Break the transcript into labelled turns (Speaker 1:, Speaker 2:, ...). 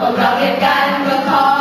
Speaker 1: พวกเราเรียนกันก็ขอ